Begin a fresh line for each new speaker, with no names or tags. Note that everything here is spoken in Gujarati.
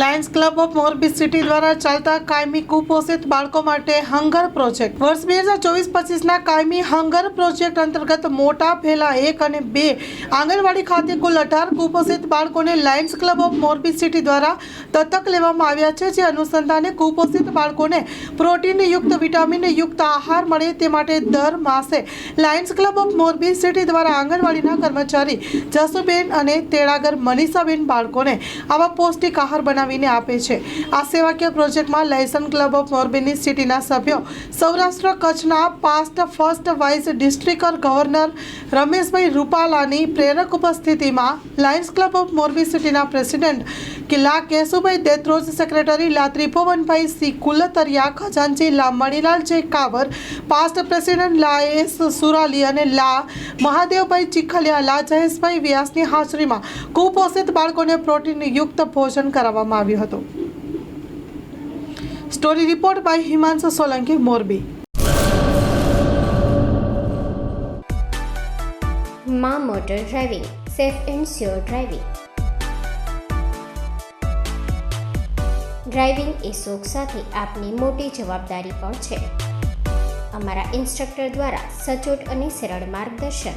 Lions club of Morbi city દ્વારા ચાલતા કાયમી કુપોષિત બાળકો માટે હંગર પ્રોજેક્ટ. વર્ષ બે હજાર ચોવીસ પચીસના કાયમી હંગર પ્રોજેક્ટ અંતર્ગત મોટા ફેલા એક અને બે આંગણવાડી ખાતે કુલ અઢાર કુપોષિત બાળકોને lions club of Morbi city દ્વારા દત્તક લેવામાં આવ્યા છે, જે અનુસંધાને કુપોષિત બાળકોને પ્રોટીનયુક્ત વિટામિનયુક્ત આહાર મળે તે માટે દર માસે lions club of Morbi city દ્વારા આંગણવાડીના કર્મચારી જસુબેન અને તેડાગર મનીષાબેન બાળકોને આવા પૌષ્ટિક આહાર બનાવીને આપે છે. આ સેવાકીય પ્રોજેક્ટમાં લાયસન ક્લબ ઓફ મોરબીની સિટીના સભ્યો સૌરાષ્ટ્ર કચ્છના past first vice district governor Rameshbhai રૂપાલાની પ્રેરક ઉપસ્થિતિમાં લાયન્સ ક્લબ ઓફ મોરબી સિટીના પ્રેસિડેન્ટ કિલ્લા કેશુભાઈ દેત્રોજ સેક્રેટરી લા ત્રિભુવનભાઈ સી કુલતરિયા, ખજાનજી લા Manilal J Kavar past president લા એસ સુરાલી અને લા મહાદેવભાઈ ચીખલિયા, લા જયેશભાઈ વ્યાસની હાજરીમાં કુપોષિત બાળકોને પ્રોટીનયુક્ત ભોજન કરાવવામાં આવ્યું હતો. Story report by Himanshu Solanki Morbi
મા motor driving safe and sure driving driving એ શોખ સાથે આપની મોટી જવાબદારી પણ છે. અમારા ઇન્સ્ટ્રક્ટર દ્વારા સચોટ અને સરળ માર્ગદર્શન.